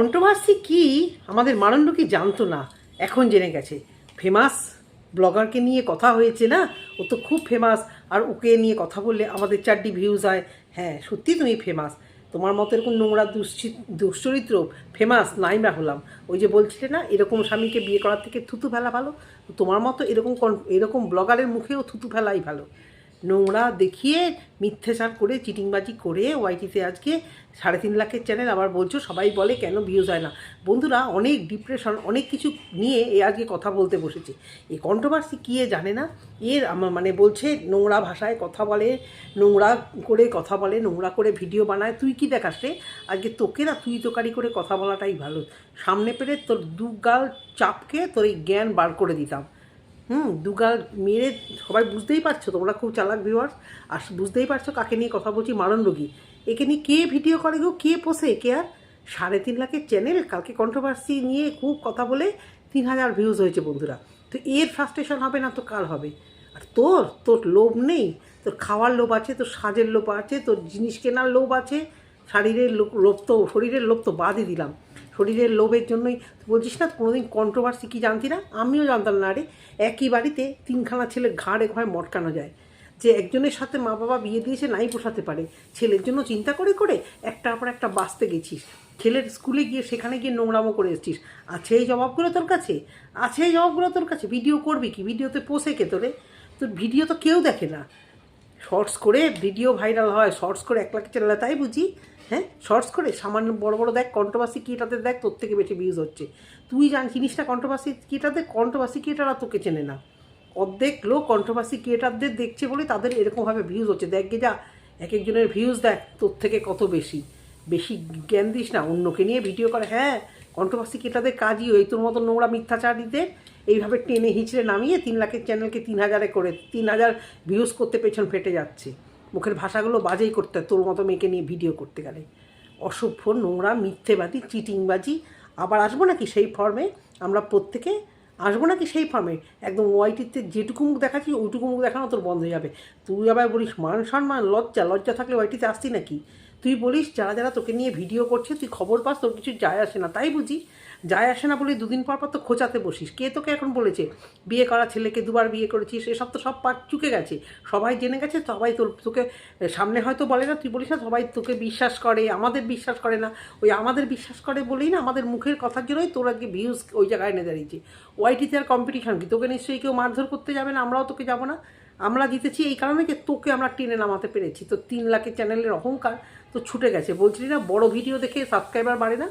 Controversy কি? আমাদের মানন্ড কি জানতো না? এখন জেনে গেছে। ফেমাস ব্লগারকে নিয়ে কথা হয়েছে না? ও তো খুব ফেমাস। আর ওকে নিয়ে কথা বললে আমাদের চারটি ভিউজ হয়। হ্যাঁ সত্যি তুমি ফেমাস। তোমার মতো এরকম নোংরা দুশ্চি দুশ্চরিত্র ফেমাস নাইমরা হলাম। ওই যে বলছিলে না, এরকম স্বামীকে বিয়ে করার থেকে থুতু ফেলা ভালো? তোমার মতো এরকম এরকম ব্লগারের মুখেও থুতু ফেলাই ভালো। নোংরা দেখিয়ে মিথ্যেচার করে, চিটিংবাজি করে ওয়াইটিতে আজকে সাড়ে তিন লাখের চ্যানেল আবার বলছো, সবাই বলে কেন ভিউজ হয় না। বন্ধুরা, অনেক ডিপ্রেশন অনেক কিছু নিয়ে এ আজকে কথা বলতে বসেছে। এই কন্ট্রোভার্সি কী জানে না? এর আমার মানে বলছে, নোংরা ভাষায় কথা বলে, নোংরা করে কথা বলে, নোংরা করে ভিডিও বানায়। তুই কি দেখাস রে? আজকে তোকে না তুই তোকারি করে কথা বলাটাই ভালো। সামনে পেরে তোর দু গাল চাপকে তোর এই জ্ঞান বার করে দিতাম। হুম দুগাল মেরে সবাই বুঝতেই পারছ, তোমরা খুব চালাক ভিউয়ার্স আর বুঝতেই পারছ কাকে নিয়ে কথা বলছি মারণ রোগী। একে নিয়ে কে ভিডিও করে গো? কে পোষে? কে আর? সাড়ে তিন লাখের চ্যানেল কালকে কন্ট্রোভার্সি নিয়ে খুব কথা বলে তিন হাজার ভিউজ হয়েছে বন্ধুরা। তো এর ফ্রাস্ট্রেশন হবে না, তো কার হবে? আর তোর তোর লোভ নেই, তোর খাওয়ার লোভ আছে, তোর সাজের লোভ আছে, তোর জিনিস কেনার লোভ আছে, শারীরের লোভ- তো, শরীরের লোভ তো বাদই দিলাম। শরীরের লোভের জন্যই। বলছিস না, কোনোদিন কন্ট্রোভার্সি কি জানতি না? আমিও জানতাম না রে একই বাড়িতে তিনখানা ছেলে ঘাড়ে ঘাড়ে মটকানো যায়। যে একজনের সাথে মা বাবা বিয়ে দিয়েছে, নাই পোষাতে পারে। ছেলের জন্য চিন্তা করে করে একটার পর একটা বাঁচতে গেছিস। ছেলের স্কুলে গিয়ে সেখানে গিয়ে নোংরামো করে এসেছিস। আছে এই জবাবগুলো তোর কাছে? আছে এই জবাবগুলো তোর কাছে? ভিডিও করবি কি? ভিডিওতে পোষে কে তোরে? তোর ভিডিও তো কেউ দেখে না। শর্টস করে ভিডিও ভাইরাল হয় শর্টস করে এক লাখ লাখ তাই বুঝি? হ্যাঁ? শর্টস করে সামান্য বড় বড় দেখ কন্ট্রোভার্সি কিটাতে দেখ, তোর থেকে বেশি ভিউজ হচ্ছে। তুই জান জিনিসটা কন্ট্রোভার্সি কিটাতে কন্ট্রোভার্সি কিটারা তোকে চেনে না। অর্ধেক লোক কন্ট্রোভার্সি ক্রিয়েটারদের দেখছে বলে তাদের এরকমভাবে ভিউজ হচ্ছে। দেখ গে যা এক একজনের ভিউজ দেখ, তোর থেকে কত বেশি। বেশি জ্ঞান দিস না, অন্যকে নিয়ে ভিডিও করে। হ্যাঁ কন্ট্রোভার্সি ক্রিয়েটারদের কাজই ওই, তোর মতো নোংরা মিথ্যাচারীদের এইভাবে টেনে হিঁচড়ে নামিয়ে তিন লাখের চ্যানেলকে তিন হাজারে করে, তিন হাজার ভিউজ করতে পেছন ফেটে যাচ্ছে। মুখের ভাষাগুলো বাজেই করতে হয়। তোর মতো মেয়েকে নিয়ে ভিডিও করতে গেলে। অসভ্য, নোংরা, মিথ্যেবাদী, চিটিংবাজি। আবার আসব নাকি সেই ফর্মে আমরা প্রত্যেকে আসব নাকি সেই ফর্মে একদম ওয়াইটিতে যেটুকু মুখ দেখাচ্ছি, ওইটুকু মুখ দেখানো তোর বন্ধ হয়ে যাবে। তুই আবার বলিস মান সম্মান লজ্জা লজ্জা থাকলে ওয়াইটিতে আসতি নাকি? তুই বলিস, যারা যারা তোকে নিয়ে ভিডিও করছে, তুই খবর পাস, তোর কিছু যায় আসে না। তাই বুঝি? যায় আসে না বলে দুদিন পর পর তো খোঁচাতে বসিস। কে তোকে এখন বলেছে? বিয়ে করা ছেলেকে দুবার বিয়ে করেছিস, এসব তো সব পাট চুকে গেছে। সবাই জেনে গেছে, সবাই তোর, তোকে সামনে হয়তো বলে না। তুই বলিস না, সবাই তোকে বিশ্বাস করে, আমাদের বিশ্বাস করে না। ওই আমাদের বিশ্বাস করে বলেই না, আমাদের মুখের কথার জন্যই তোর আজকে ভিউজ ওই জায়গায় এনে দাঁড়িয়েছে। ওয়াইটিতে আর কম্পিটিশন কি? তোকে নিশ্চয়ই কেউ মারধর করতে যাবে না? আমরাও তোকে যাব না? আমরা জিতেছি এই কারণে যে তোকে আমরা টেনে নামাতে পেরেছি। তো তিন লাখের চ্যানেলের অহংকার তো ছুটে গেছে। বলছিলি না, বড় ভিডিও দেখে সাবস্ক্রাইবার বাড়ে না?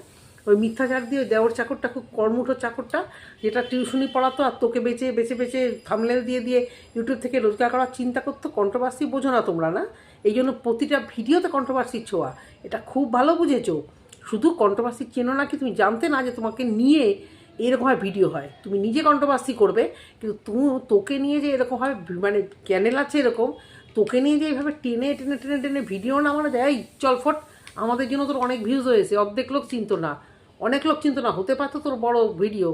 ওই মিথ্যাচার দিয়ে দেওয়ার চাকরটা খুব কর্মঠ চাকরটা, যেটা টিউশনি পড়াতো আর তোকে বেঁচে বেছে বেছে থামলেল দিয়ে দিয়ে ইউটিউব থেকে রোজগার করার চিন্তা করতো। কন্ট্রোভার্সি বোঝো না তোমরা, না? এই জন্য প্রতিটা ভিডিওতে কন্ট্রোভার্সি ছোঁয়া। এটা খুব ভালো বুঝেছ। শুধু কন্ট্রোভার্সি চেনো না কি তুমি জানতে না যে তোমাকে নিয়ে এরকমভাবে ভিডিও হয়। তুমি নিজে কন্ট্রোভার্সি করবে, কিন্তু তুমি তোকে নিয়ে যে এরকম এরকমভাবে মানে চ্যানেল আছে এরকম, তোকে নিয়ে যে এইভাবে টেনে টেনে টেনে টেনে ভিডিও নামানো যায়, এই চল ফট, আমাদের জন্য তোর অনেক ভিউজ হয়েছে, অর্ধেক লোক চিনতো না, অনেক লোক চিনতো না, হতে পারতো তোর বড় ভিডিও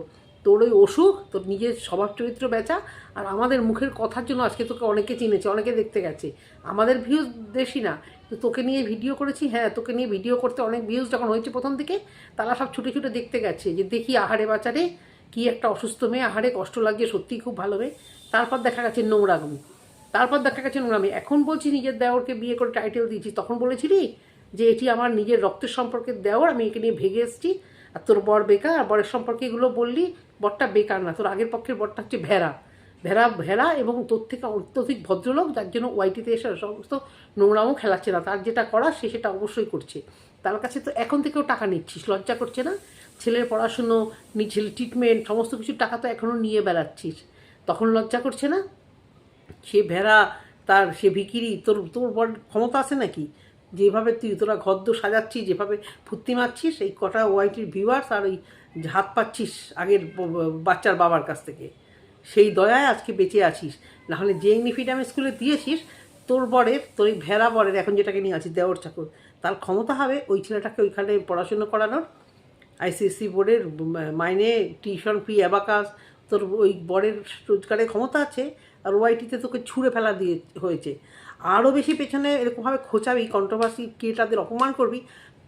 তোর ওই অসুখ, তোর নিজের স্বভাব চরিত্র বেচা, আর আমাদের মুখের কথার জন্য আজকে তোকে অনেকে চিনেছে, অনেকে দেখতে গেছে। আমাদের ভিউজ বেশি না তো তোকে নিয়ে ভিডিও করেছি হ্যাঁ তোকে নিয়ে ভিডিও করতে অনেক ভিউজ যখন হয়েছে প্রথম থেকে, তারা সব ছুটে ছুটে দেখতে গেছে যে দেখি আহারে বাচারে কি একটা অসুস্থ মেয়ে, আহারে কষ্ট লাগছে সত্যিই খুব ভালো মেয়ে। তারপর দেখা গেছে নোংরাগমি। তারপর দেখা গেছে নোংরামি। এখন বলছি নিজের দেওরকে বিয়ে করে টাইটেল দিয়েছি। তখন বলেছিলি যে এটি আমার নিজের রক্তের সম্পর্কের দেওর, আমি একে নিয়ে ভেগে এসেছি। আর তোর বর বেকার আর বরের সম্পর্কে এগুলো বললি, বরটা বেকার না, তোর আগের পক্ষের বরটা হচ্ছে ভেড়া। ভেড়া ভেড়া এবং তোর থেকে অত্যধিক ভদ্রলোক যার জন্য ওয়াইটিতে এসে সমস্ত নোংরামও খেলাচ্ছে না। তার যেটা করা সে সেটা অবশ্যই করছে। তার কাছে তো এখন থেকেও টাকা নিচ্ছিস, লজ্জা করছে না? ছেলের পড়াশুনো ছেলের ট্রিটমেন্ট সমস্ত কিছু টাকা তো এখনও নিয়ে বেড়াচ্ছিস। তখন লজ্জা করছে না? সে ভেড়া, তার সে ভিকিরি, তোর তোর বড় ক্ষমতা আছে নাকি? যেভাবে তুই, তোরা ঘদ্দ সাজাচ্ছিস, যেভাবে ফুর্তি মারছিস, এই কটা ওয়াইটির ভিউয়ার্স আর ওই হাত পাচ্ছিস আগের বাচ্চার বাবার কাছ থেকে। সেই দয়ায় আজকে বেঁচে আছিস। নাহলে যে আমি স্কুলে দিয়েছিস, তোর বরের তোর ভেড়া বরের, এখন যেটাকে নিয়ে আছিস, দেওর চাকর। তার ক্ষমতা হবে ওই ছেলেটাকে ওইখানে পড়াশুনো করানোর। আইসিএসসি বোর্ডের মাইনে, টিউশন ফি, অ্যাবাকাস, তোর ওই বরের রোজগারের ক্ষমতা আছে, আর ওয়াইটিতে তোকে ছুঁড়ে ফেলা দিয়ে হয়েছে। আরও বেশি পেছনে এরকমভাবে খোঁচাবি কন্ট্রোভার্সি ক্রিয়েটারদের অপমান করবি,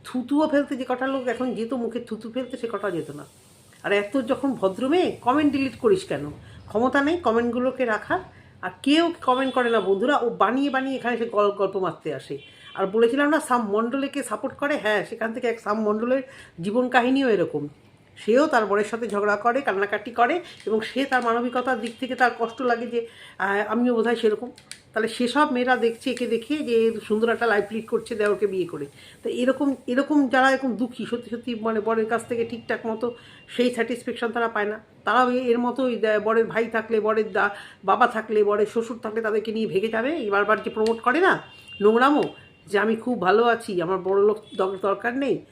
থুতুও ফেলতে যে কটা লোক এখন যেত মুখে থুতু ফেলতে সে কটা যেত না। আর এত যখন ভদ্র মেয়ে কমেন্ট ডিলিট করিস কেন? ক্ষমতা নেই কমেন্টগুলোকে রাখার, আর কেউ কমেন্ট করে না। বন্ধুরা, ও বানিয়ে বানিয়ে এখানে সে গল্প মারতে আসে। আর বলেছিলাম না, সাম মণ্ডলেকে সাপোর্ট করে? হ্যাঁ সেখান থেকে এক সাম মণ্ডলের জীবন কাহিনীও এরকম। সেও তার বরের সাথে ঝগড়া করে, কান্নাকাটি করে, এবং সে তার মানবিকতার দিক থেকে তার কষ্ট লাগে যে আমিও বোধহয় সেরকম। তাহলে সেসব মেয়েরা দেখছে, একে দেখে যে সুন্দর একটা লাইফ লিড করছে দেওরকে বিয়ে করে। তো এরকম এরকম যারা এরকম দুঃখী, সত্যি সত্যি মানে বরের কাছ থেকে ঠিকঠাক মতো সেই স্যাটিসফ্যাকশন তারা পায় না। তারাও এর মতোই বরের ভাই থাকলে, বরের দা- বাবা থাকলে, বরের শ্বশুর থাকলে তাদেরকে নিয়ে ভেগে যাবে। এবারবার যে প্রমোট করে না, নোংরামো, যে আমি খুব ভালো আছি, আমার বড় লোক দরকার নেই,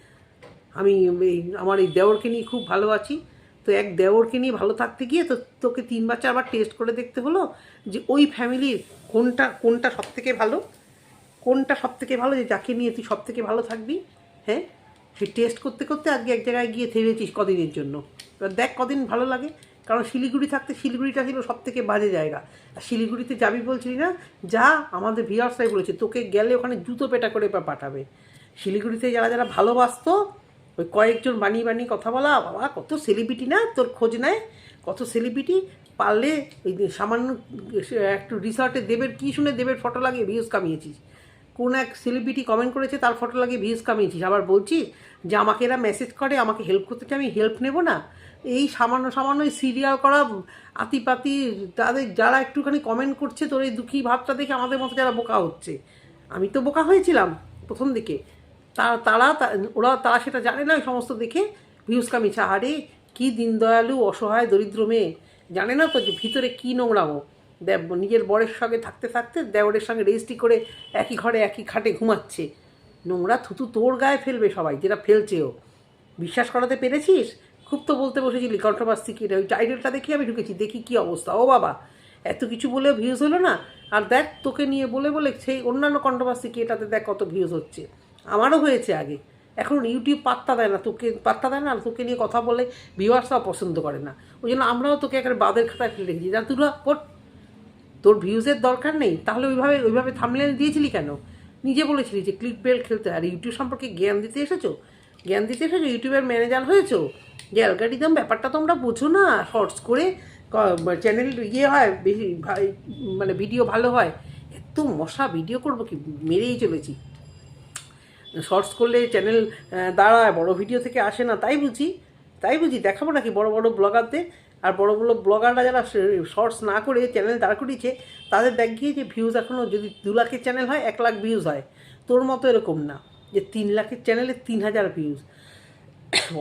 আমি আমার এই দেওরকে নিয়ে খুব ভালো আছি। তো এক দেওরকে নিয়ে ভালো থাকতে গিয়ে তো তোকে তিনবার চারবার টেস্ট করে দেখতে হলো যে ওই ফ্যামিলির কোনটা কোনটা সব থেকে ভালো, কোনটা সব থেকে ভালো, যে যাকে নিয়ে তুই সব থেকে ভালো থাকবি হ্যাঁ? সে টেস্ট করতে করতে আজকে এক জায়গায় গিয়ে থেমেছিস কদিনের জন্য। এবার দেখ কদিন ভালো লাগে, কারণ শিলিগুড়ি থাকতে শিলিগুড়িটা ছিল সব থেকে বাজে জায়গা। আর শিলিগুড়িতে যাবি বলছিলি না, যা আমাদের ভিওর্সরাই বলেছে, তোকে গেলে ওখানে জুতো পেটা করে পাঠাবে। শিলিগুড়িতে যারা যারা ভালোবাসতো ওই কয়েকজন বানিয়ে বানিয়ে কথা বলা, বাবা, কত সেলিব্রিটি না, তোর খোঁজ নেয়, কত সেলিব্রিটি পারলে ওই সামান্য, একটু রিসর্টে দেবের, কী শুনে দেবের ফটো লাগিয়ে ভিউজ কামিয়েছিস? কোন এক সেলিব্রিটি কমেন্ট করেছে, তার ফটো লাগিয়ে ভিউজ কামিয়েছিস? আবার বলছিস যে আমাকে এরা মেসেজ করে, আমাকে হেল্প করতে আমি হেল্প নেব না? এই সামান্য সামান্য সিরিয়াল করা আতিপাতি, তাদের যারা একটুখানি কমেন্ট করছে, তোর এই দুঃখী ভাবটা দেখে আমাদের মতো যারা বোকা হচ্ছে। আমি তো বোকা হয়েছিলাম প্রথম দিকে। তারা তারা ওরা, তারা সেটা জানে না ওই সমস্ত দেখে ভিউজ কামিয়েছে আরে, কী দীনদয়ালু অসহায় দরিদ্র মেয়ে। জানে না তো যে ভিতরে কী নোংরামো। দেব, নিজের বরের সঙ্গে থাকতে থাকতে দেওরের সঙ্গে রেজিস্ট্রি করে একই ঘরে, একই খাটে ঘুমাচ্ছে। নোংরা থুতু তোর গায়ে ফেলবে সবাই, যেটা ফেলছেও বিশ্বাস করাতে পেরেছিস? খুব তো বলতে বসেছিলি কন্ট্রোভার্সি কি ওই টাইটেলটা দেখি আমি ঢুকেছি, দেখি কি অবস্থা। ও বাবা, এত কিছু বলে ভিউজ হলো না? আর দেখ, তোকে নিয়ে বলে বলে সেই অন্যান্য কন্ট্রোভার্সি কি এটাতে দেখ কত ভিউজ হচ্ছে। আমারও হয়েছে আগে। এখন ইউটিউব পাত্তা দেয় না, তোকে পাত্তা দেয় না তোকে নিয়ে কথা বলে ভিউয়ার্সরাও পছন্দ করে না। ওই জন্য আমরাও তোকে একেবারে বাদের খাতায় ফেলে রেখেছি। যা তুই পট তোর ভিউজের দরকার নেই, তাহলে ওইভাবে ওইভাবে থামলেন দিয়েছিলি কেন? নিজে বলেছিলি যে ক্লিক বেল খেলতে আর ইউটিউব সম্পর্কে জ্ঞান দিতে এসেছ? জ্ঞান দিতে এসেছ? ইউটিউবের ম্যানেজার হয়েছো? যে অ্যালগারিদম ব্যাপারটা তোমরা বোঝো না শর্টস করে চ্যানেল ইয়ে হয়, বেশি মানে ভিডিও ভালো হয়। এত মশা ভিডিও করব কি? মেরেই চলেছি। শর্টস করলে চ্যানেল দাঁড়ায়, বড় ভিডিও থেকে আসে না, তাই বুঝি? তাই বুঝি? দেখাবো নাকি বড় বড় ব্লগারদের আর বড় বড় ব্লগাররা যারা শর্টস না করে চ্যানেল দাঁড় করিয়েছে, তাদের দেখ গিয়ে যে ভিউজ এখনও যদি দু লাখের চ্যানেল হয়, এক লাখ ভিউজ হয়। তোর মতো এরকম না, যে তিন লাখের চ্যানেলে তিন হাজার ভিউজ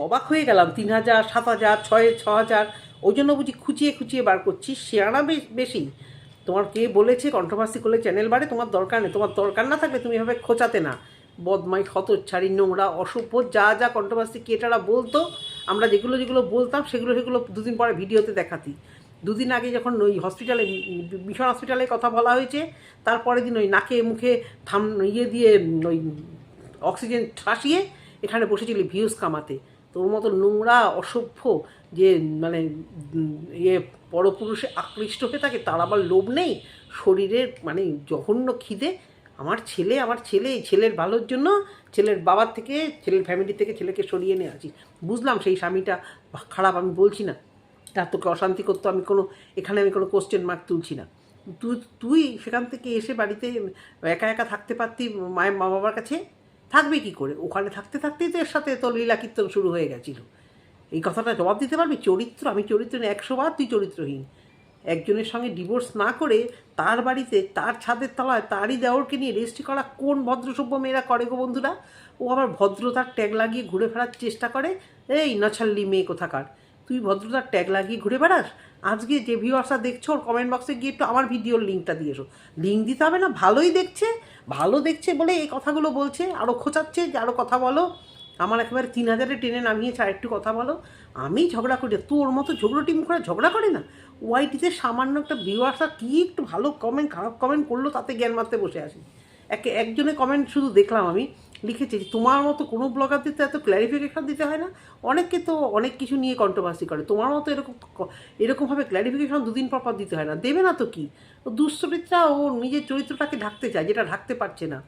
অবাক হয়ে গেলাম, তিন হাজার, সাত হাজার, ছয়, ছ হাজার, ওই জন্য বুঝি খুঁচিয়ে খুঁচিয়ে বার করছি, শেয়ারা বেশি। তোমার কে বলেছে কন্ট্রোভার্সি করলে চ্যানেল বাড়ে, তোমার দরকার নেই, তোমার দরকার না থাকলে তুমি এভাবে খোঁচাতে না। বদমাই হতচ্ছাড়ি, নোংরা, অসভ্য, যা যা কন্ট্রোভার্সি কেটারা বলতো, আমরা যেগুলো যেগুলো বলতাম, সেগুলো সেগুলো দুদিন পরে ভিডিওতে দেখাতি। দুদিন আগে যখন ওই হসপিটালে মিশন হসপিটালে কথা বলা হয়েছে, তারপরের দিন ওই নাকে, মুখে থাম ইয়ে দিয়ে ওই অক্সিজেন ঠাসিয়ে এখানে বসেছিলি ভিউজ কামাতে। তোর মতো নোংরা, অসভ্য, যে মানে ইয়ে পরপুরুষে আকৃষ্ট হয়ে থাকে, তার আবার লোভ নেই, শরীরের মানে জঘন্য খিদে আমার ছেলে আমার ছেলে, ছেলের ভালোর জন্য ছেলের বাবার থেকে, ছেলের ফ্যামিলি থেকে ছেলেকে সরিয়ে নিয়ে আসি বুঝলাম সেই স্বামীটা খারাপ, আমি বলছি না। তার তোকে অশান্তি করতো, আমি কোনো, এখানে আমি কোনো কোশ্চেন মার্ক তুলছি না। তুই তুই সেখান থেকে এসে বাড়িতে একা একা থাকতে পারতি মায়ের মা বাবার কাছে? থাকবে কি করে? ওখানে থাকতে থাকতেই তো এর সাথে তোর লীলা কীর্তন শুরু হয়ে গেছিল। এই কথাটা জবাব দিতে পারবি? চরিত্র, আমি চরিত্র একশো বার তুই চরিত্রহীন। একজনের সঙ্গে ডিভোর্স না করে তার বাড়িতে, তার ছাদের তলায়, তারই দেওরকে নিয়ে রেজিস্ট্রি করা কোন ভদ্রসভ্য মেয়েরা করে গো বন্ধুরা? ও আবার ভদ্রতার ট্যাগ লাগিয়ে ঘুরে ফেরার চেষ্টা করে? এই নছাল্লি মেয়ে কোথাকার? তুই ভদ্রতার ট্যাগ লাগিয়ে ঘুরে বেড়াস? আজকে যে ভিউয়ার্সরা দেখছ, ওর কমেন্ট বক্সে গিয়ে একটু আমার ভিডিওর লিঙ্কটা দিয়ে এসো। লিঙ্ক দিতে হবে না, ভালোই দেখছে। ভালো দেখছে বলে এই কথাগুলো বলছে আরও খোঁচাচ্ছে যে আরও কথা বলো। আমার একেবারে তিন হাজারে টেনে নামিয়েছে আর একটু কথা বলো। আমি ঝগড়া করি। তোর মতো ঝগড়া টিম করে ঝগড়া করে না? ওয়াইটিতে সামান্য একটা ভিউয়ার্সরা কী একটু ভালো কমেন্ট খারাপ কমেন্ট করল তাতে জ্ঞান মারতে বসে আসি। এক, একজনের কমেন্ট শুধু দেখলাম আমি। লিখেছে যে, তোমার মতো কোনো ব্লগারদের তো এত ক্ল্যারিফিকেশন দিতে হয় না। অনেককে তো অনেক কিছু নিয়ে কন্ট্রোভার্সি করে। তোমার মতো এরকম এরকমভাবে ক্ল্যারিফিকেশন দুদিন পর পর দিতে হয় না। দেবে না তো কি? দুশ্চরিত্রা ও নিজের চরিত্রটাকে ঢাকতে চায়, যেটা ঢাকতে পারছে না।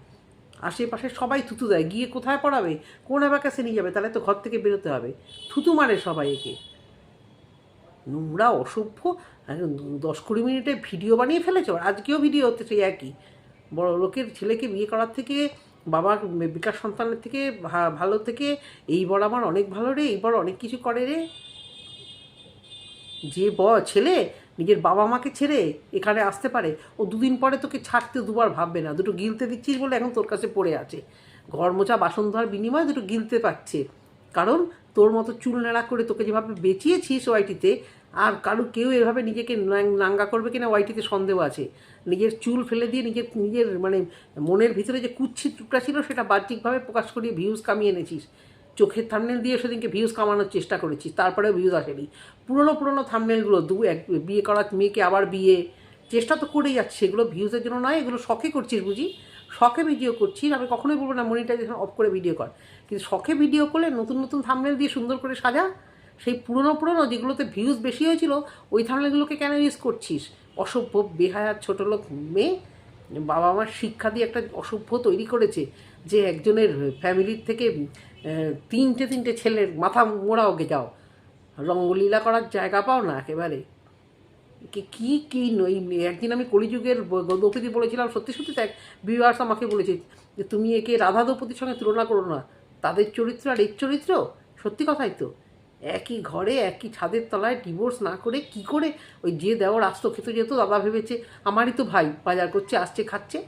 আশেপাশে সবাই থুতু দেয়। গিয়ে কোথায় পড়াবে? কোন আবার কাছে নিয়ে যাবে? তাহলে তো ঘর থেকে বেরোতে হবে। থুতু মারে সবাই একে। নোংরা, অসভ্য দশ কুড়ি মিনিটে ভিডিও বানিয়ে ফেলেছে? আজকেও ভিডিও হচ্ছে সেই একই। বড় লোকের ছেলেকে বিয়ে করার থেকে, বাবার বিকাশ সন্তানের থেকে ভালো থেকে, এই বড় আমার অনেক ভালো রে, এই বড় অনেক কিছু করে রে। যে ব ছেলে নিজের বাবা মাকে ছেড়ে এখানে আসতে পারে, ও দুদিন পরে তোকে ছাড়তে দুবার ভাববে না। দুটো গিলতে দিচ্ছিস বলে এখন তোর কাছে পড়ে আছে। ঘর মোছা বাসন ধোয়ার বিনিময়ে দুটো গিলতে পারছে। কারণ তোর মতো চুল নেড়া করে তোকে যেভাবে বেঁচিয়েছিস ওয়াইটিতে, আর কারও কেউ এভাবে নিজেকে নাঙ্গা করবে কিনা ওয়াইটিতে সন্দেহ আছে। নিজের চুল ফেলে দিয়ে নিজের নিজের মানে মনের ভিতরে যে কুচ্ছিত টুকরা ছিল, সেটা বাহ্যিকভাবে প্রকাশ করিয়ে ভিউজ কামিয়ে এনেছিস। চোখের থামনেল দিয়ে সেদিনকে ভিউজ কামানোর চেষ্টা করেছিস তারপরেও ভিউজ আসেনি। পুরনো পুরনো থামনেলগুলো দু, এক বিয়ে করা মেয়েকে আবার বিয়ে, চেষ্টা তো করেই যাচ্ছে, সেগুলো ভিউজের জন্য নয়, এগুলো শখে করছিস বুঝি? শখে ভিডিও করছিস, আমি কখনোই বলব না মনিটাইজেশন অফ করে ভিডিও কর। কিন্তু শখে ভিডিও করলে নতুন নতুন থামনেল দিয়ে সুন্দর করে সাজা, সেই পুরনো পুরনো যেগুলোতে ভিউজ বেশি হয়েছিল, ওই থামনেলগুলোকে কেন ইউজ করছিস? অসভ্য বেহায়ার ছোটো লোক, মেয়ে বাবা মার শিক্ষা দিয়ে একটা অসভ্য তৈরি করেছে। যে একজনের ফ্যামিলির থেকে তিনটে তিনটে ছেলের মাথা মোড়া ওকে যাও। রঙ্গলীলা করার জায়গা পাও না একেবারে। কি কি নই একদিন আমি কলিযুগের দ্রৌপদী বলেছিলাম, সত্যি সত্যি তাই বিবাস আমাকে বলেছে, যে তুমি একে রাধা দ্রৌপদীর সঙ্গে তুলনা করো না। তাদের চরিত্র আর এর চরিত্র? সত্যি কথাই তো। একই ঘরে, একই ছাদের তলায় ডিভোর্স না করে কি করে ওই যে দেওয়ার আসতো খেতে যেত, দাদা ভেবেছে, আমারই তো ভাই, বাজার করছে, আসছে, খাচ্ছে।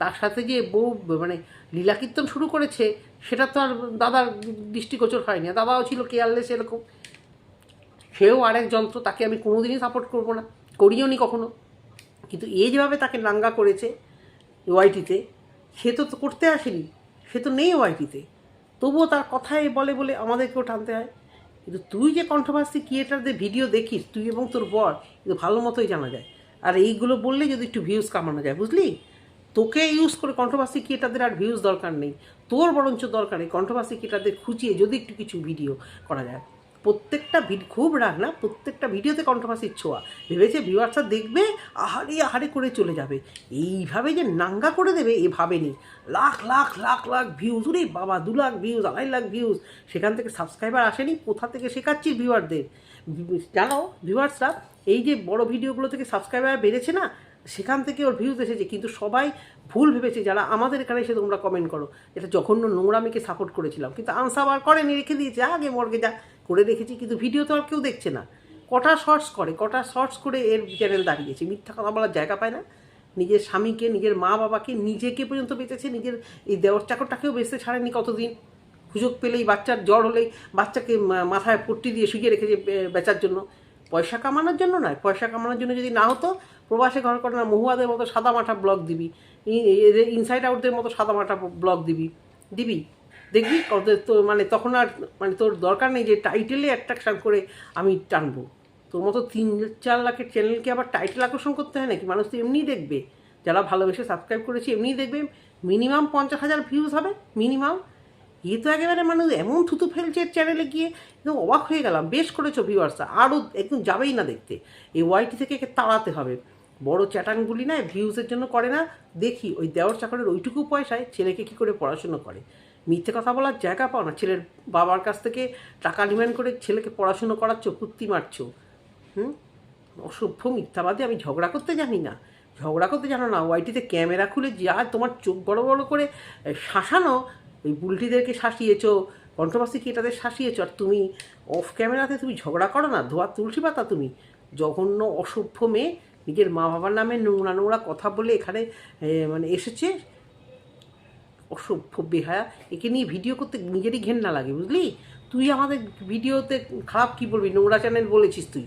তার সাথে যে বউ মানে লীলা কীর্তন শুরু করেছে, সেটা তো আর দাদার দৃষ্টিগোচর হয়নি। দাদাও ছিল কেয়ারলেস এরকম। সেও আরেক যন্ত্র, তাকে আমি কোনোদিনই সাপোর্ট করব না। করিও নি কখনো। কিন্তু এ যেভাবে তাকে নাঙ্গা করেছে ওয়াইটিতে সে তো তো করতে আসেনি। সে তো নেই ওয়াইটিতে তবুও তার কথায় বলে বলে আমাদেরকেও টানতে হয়। কিন্তু তুই যে কন্ট্রোভার্সি ক্রিয়েটারদের ভিডিও দেখিস, তুই এবং তোর বর কিন্তু ভালো মতোই জানা যায়। আর এইগুলো বললে যদি একটু ভিউজ কামানো যায়, বুঝলি? তোকে ইউজ করে কন্ট্রোভার্সি ক্রিয়েটারদের আর ভিউজ দরকার নেই। তোর বরঞ্চ দরকার এই কন্ট্রোভার্সি ক্রিয়েটারদের খুঁচিয়ে যদি একটু কিছু ভিডিও করা যায়। প্রত্যেকটা খুব রাগ না? প্রত্যেকটা ভিডিওতে কন্ট্রোভার্সির ছোঁয়া। ভেবেছে ভিউয়ার্সরা দেখবে, আহারে আহারে করে চলে যাবে। এইভাবে যে নাঙ্গা করে দেবে, এ ভাবেনি। লাখ লাখ লাখ লাখ ভিউজ ওরে বাবা, দু লাখ ভিউজ আড়াই লাখ ভিউজ সেখান থেকে সাবস্ক্রাইবার আসেনি, কোথা থেকে শেখাচ্ছি ভিউয়ারদের জানো ভিউয়ার্সরা এই যে বড় ভিডিওগুলো থেকে সাবস্ক্রাইবার বেড়েছে না সেখান থেকে ওর ভিউজ এসেছে। কিন্তু সবাই ভুল ভেবেছে, যারা আমাদের এখানে এসে তোমরা কমেন্ট করো। এটা জঘন্য নোংরামিকে সাপোর্ট করেছিলাম। কিন্তু আনসার আর করেনি, রেখে দিয়েছে, আগে মর্গে যা করে রেখেছি, কিন্তু ভিডিও তো আর কেউ দেখছে না। কটা শর্টস করে, কটা শর্টস করে এর চ্যানেল দাঁড়িয়েছে। মিথ্যা কথা বলার জায়গা পায় না। নিজের স্বামীকে, নিজের মা বাবাকে, নিজেকে পর্যন্ত বেঁচেছে। নিজের এই দেওয়ার চাকরটাকেও বেঁচতে ছাড়েনি কতদিন। সুযোগ পেলেই বাচ্চার জ্বর হলেই বাচ্চাকে মাথায় পট্টি দিয়ে শুকিয়ে রেখেছে বেচার জন্য। পয়সা কামানোর জন্য নয়, পয়সা কামানোর জন্য যদি না হতো, প্রবাসে ঘর করে না মহুয়াদের মতো সাদা মাঠা ব্লগ দিবি। ইনসাইড আউটদের মতো সাদা মাঠা ব্লগ দিবি। দিবি? দেখবি? তো মানে তখন আর মানে তোর দরকার নেই যে টাইটেলে অ্যাট্রাকশন করে আমি টানবো। তোর মতো তিন চার লাখের চ্যানেলকে আবার টাইটেল আকর্ষণ করতে হয় নাকি? মানুষ তো এমনিই দেখবে। যারা ভালোবেসে সাবস্ক্রাইব করেছে, এমনিই দেখবে। মিনিমাম পঞ্চাশ হাজার ভিউজ হবে মিনিমাম এ তো একেবারে মানুষ এমন থুতু ফেলছে চ্যানেলে গিয়ে, একদম অবাক হয়ে গেলাম। বেশ করেছ ভিউয়ার্সরা আরও একদম যাবেই না দেখতে। এই ওয়াইটি থেকে একে তাড়াতে হবে। বড় চ্যাটানগুলি না ভিউজের জন্য করে না। দেখি, ওই দেওয়ার চাকরের ওইটুকু পয়সায় ছেলেকে কী করে পড়াশুনো করে? মিথ্যে কথা বলার জায়গা পাও না। ছেলের বাবার কাছ থেকে টাকা ডিমান্ড করে ছেলেকে পড়াশুনো করাচ্ছ, কুত্তি মারছো। হুম? অসভ্য মিথ্যাবাদী। আমি ঝগড়া করতে জানি না। ঝগড়া করতে জানো না ওয়াইটিতে ক্যামেরা খুলে যা তোমার চোখ বড় বড় করে শাসানো ওই বুলটিদেরকে শাসিয়েছো কন্ট্রোভার্সি ক্রিয়েটারদের শাসিয়েছো, আর তুমি অফ ক্যামেরাতে তুমি ঝগড়া করো না, ধোয়া তুলসী পাতা তুমি। জঘন্য অসভ্য মেয়ে, নিজের মা বাবার নামে নোংরা নোংরা কথা বলে এখানে মানে এসেছে। অসভ্য বেহায়া, একে নিয়ে ভিডিও করতে নিজেরই ঘেন্না লাগে, বুঝলি? তুই আমাদের ভিডিওতে খারাপ কি বলবি? নোংরা চ্যানেল বলেছিস তুই।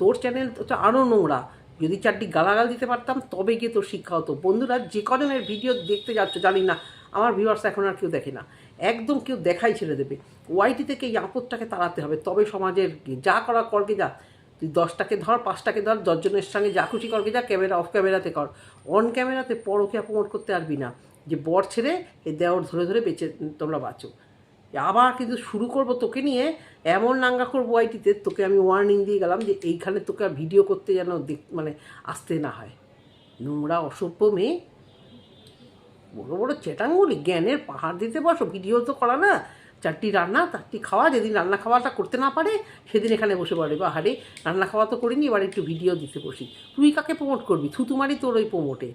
তোর চ্যানেল তো আরও নোংরা। যদি চারটি গালাগাল দিতে পারতাম, তবে গিয়ে তোর শিক্ষা হতো। বন্ধুরা, যে কজনের ভিডিও দেখতে যাচ্ছ, জানি না আমার ভিউয়ার্স এখন আর কেউ দেখে না। একদম কেউ দেখাই ছেড়ে দেবে। ওয়াইটি থেকে এই আপদটাকে তাড়াতে হবে। তবে সমাজের যা করা করকে যা। তুই দশটাকে ধর, পাঁচটাকে ধর, দশজনের সঙ্গে যা খুশি করকে যা ক্যামেরা অফ ক্যামেরাতে কর। অন ক্যামেরাতে পরকে প্রমোট করতে পারবি না। যে বর ছেড়ে এই দেওয়ার ধরে ধরে বেঁচে তোমরা বাঁচো। আবার কিন্তু শুরু করব তোকে নিয়ে, এমন নাঙ্গা করব আইটিতে তোকে আমি ওয়ার্নিং দিয়ে গেলাম যে এইখানে তোকে আর ভিডিও করতে যেন মানে আসতে না হয়। নোংরা, অসভ্য মেয়ে। বড় বড় চেটাঙ্গুলি, জ্ঞানের পাহাড় দিতে বসো, ভিডিও তো করা না। চারটি রান্না, চারটি খাওয়া, যেদিন রান্না খাওয়াটা করতে না পারে, সেদিন এখানে বসে পড়ে। বা হারে রান্না খাওয়া তো করিনি, এবার একটু ভিডিও দিতে বসি। তুই কাকে প্রমোট করবি? থুতুমারি তোর ওই প্রমোটে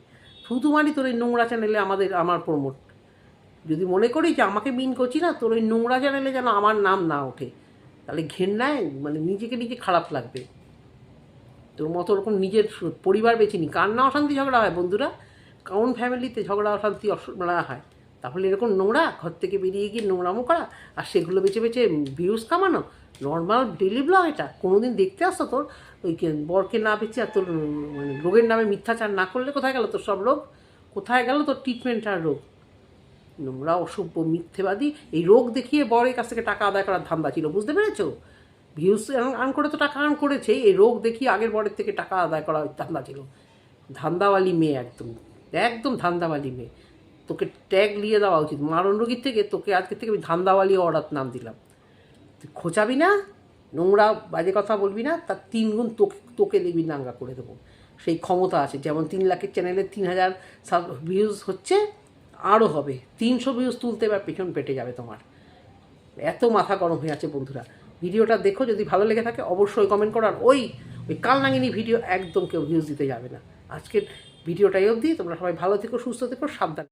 থুতুমারি তোর ওই নোংরা চ্যানেলে আমাদের, আমার প্রমোট যদি মনে করি যে আমাকে মিন করছি না, তোর ওই নোংরা চ্যানেলে যেন আমার নাম না ওঠে। তাহলে ঘেন্নায় মানে নিজেকে নিজে খারাপ লাগবে। তোর মতো ওরকম নিজের পরিবার বেছে নি। কার না অশান্তি ঝগড়া হয় বন্ধুরা? কোন ফ্যামিলিতে ঝগড়া অশান্তি অসুবিধা হয়, তাহলে এরকম নোংরা, ঘর থেকে বেরিয়ে গিয়ে নোংরামো করা, আর সেগুলো বেছে বেছে ভিউজ কামানো নর্মাল ডেলি ব্লগ এটা। কোনোদিন দেখতে আসতো তোর, ওই বরকে না বেঁচে আর তোর মানে রোগের নামে মিথ্যাচার না করলে কোথায় গেল তোর সব রোগ? কোথায় গেল তোর ট্রিটমেন্ট আর রোগ? নোংরা, অসভ্য, মিথ্যেবাদী, এই রোগ দেখিয়ে বরের কাছ থেকে টাকা আদায় করার ধান্দা ছিল, বুঝতে পেরেছ? ভিউজ আর্ন করে তো টাকা আর্ন করেছে, এই রোগ দেখিয়ে আগের বরের থেকে টাকা আদায় করার ধান্দা ছিল। ধান্দাওয়ালি মেয়ে একদম। একদম ধান্দাওয়ালি মেয়ে। তোকে ট্যাগ নিয়ে দেওয়া উচিত। মারণ রোগীর থেকে তোকে, আজকে থেকে আমি ধান্দাওয়ালি অর্ডার নাম দিলাম। তুই খোঁচাবি না, নোংরা বাজে কথা বলবি না, তার তিন গুণ তোকে তোকে দেখবি নাঙ্গা করে দেবো। সেই ক্ষমতা আছে, যেমন তিন লাখের চ্যানেলে তিন হাজার সাব ভিউজ হচ্ছে আরও হবে। তিনশো ভিউজ তুলতে এবার পেছন পেটে যাবে তোমার। এত মাথা গরম হয়ে আছে বন্ধুরা। ভিডিওটা দেখো, যদি ভালো লেগে থাকে অবশ্যই কমেন্ট করো। আর ওই ওই কালনাগিনী ভিডিও একদম কেউ ভিউজ দিতে যাবে না। আজকের ভিডিওটাই অবধি। তোমরা সবাই ভালো থেকো সুস্থ থেকো সাবধান